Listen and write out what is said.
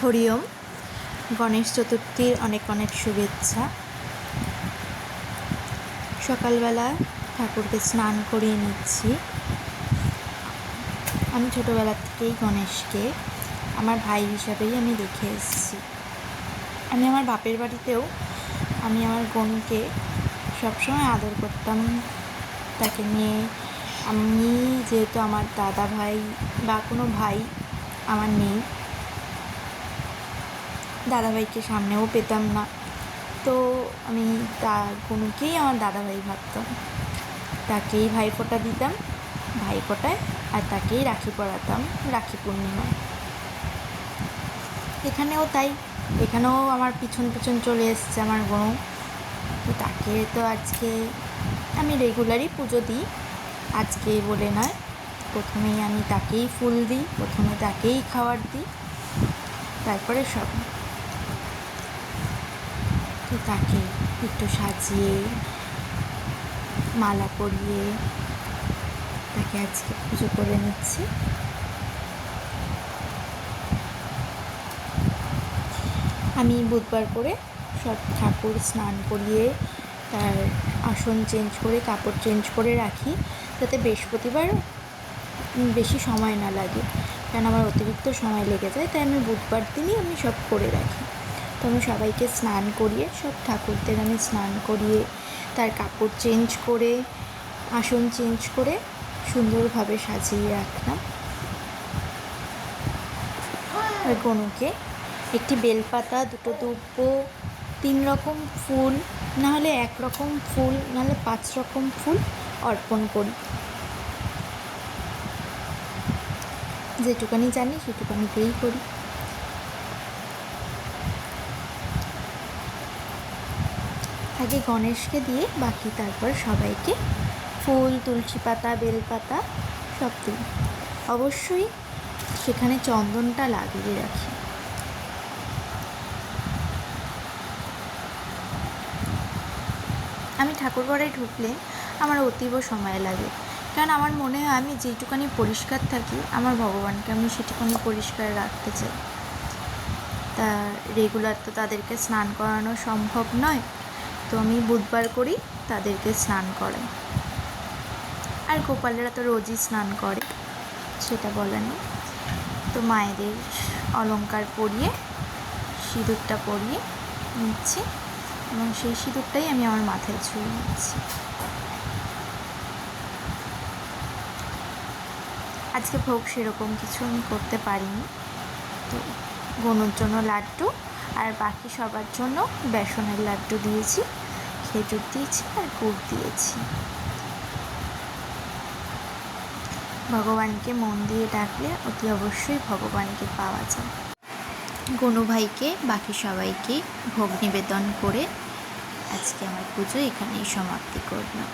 হরিওম গণেশ চতুর্থীর অনেক অনেক শুভেচ্ছা। সকালবেলা ঠাকুরকে স্নান করিয়ে নিচ্ছি। আমি ছোটোবেলা থেকেই গণেশকে, আমার ভাই হিসাবেই আমি দেখে এসেছি। আমি আমার বাপের বাড়িতেও আমি আমার গনুকে সবসময় আদর করতাম। তাকে নিয়ে আমি যেহেতু আমার দাদা ভাই বা কোনো ভাই আমার নেই দাদাভাইকে সামনেও পেতাম না। তো আমি তা কোনোকেই আমার দাদাভাই ভাবতাম। তাকেই ভাইফোঁটা দিতাম, ভাইফোঁটায় আর তাকেই রাখি পরাতাম, রাখি পূর্ণিমায়। এখানেও তাই, এখানেও আমার পিছন পিছন চলে এসছে আমার গনু তো তাকে তো আজকে আমি রেগুলারই পুজো দিই। আজকে বলে নয়, প্রথমেই আমি তাকেই ফুল দিই, প্রথমে তাকেই খাবার দিই, তারপরে সব। তো তাকে একটু সাজিয়ে, মালা পরিয়ে তাকে আজকে পুজো করে নিচ্ছি। আমি বুধবার করে সব ঠাকুর স্নান করিয়ে তার আসন চেঞ্জ করে, কাপড় চেঞ্জ করে রাখি যাতে বৃহস্পতিবার বেশি সময় না লাগে। কারণ আমার অতিরিক্ত সময় লেগে যায়, তাই আমি বুধবার দিনই আমি সব করে রাখি। তো আমি সবাইকে স্নান করিয়ে, সব ঠাকুরদের আমি স্নান করিয়ে, তার কাপড় চেঞ্জ করে, আসন চেঞ্জ করে সুন্দরভাবে সাজিয়ে রাখলাম। আর গনুকে একটি বেলপাতা, দুটো দুব্য তিন রকম ফুল, না হলে এক রকম ফুল নাহলে পাঁচ রকম ফুল অর্পণ করি। যেটুকানি জানি, সেটুকানিতেই করি। আগে গণেশকে দিয়ে, বাকি তারপর সবাইকে ফুল, তুলসী পাতা বেলপাতা সব দিই অবশ্যই সেখানে চন্দনটা লাগিয়ে রাখি। আমি ঠাকুরঘরে ঢুকলে আমার অতীব সময় লাগে। কারণ আমার মনে হয় আমি যেটুকানি পরিষ্কার থাকি, আমার ভগবানকে আমি সেটুকানি পরিষ্কার রাখতে চাই। তা রেগুলার তো তাদেরকে স্নান করানো সম্ভব নয়। তো আমি বুধবার করি, তাদেরকে স্নান করাই। আর গোপালেরা তো রোজই স্নান করে, সেটা বলে না তো মায়েদের অলংকার পরিয়ে, সিঁদুরটা পরিয়ে নিচ্ছি এবং সেই সিঁদুরটাই আমি আমার মাথায় ছুঁয়ে নিচ্ছি। আজকে ভোগ সেরকম কিছু আমি করতে পারিনি। তো গনুর জন্য লাড্ডু আর বাকি সবার জন্য বেসনের লাড্ডু দিয়েছি, খেজুর দিয়েছি আর গুড় দিয়েছি। ভগবানকে মন দিয়ে ডাকলে অতি অবশ্যই ভগবানকে পাওয়া যায়। গনু ভাইকে, বাকি সবাইকে ভোগ নিবেদন করে আজকে আমার পুজো এখানেই সমাপ্তি করলাম।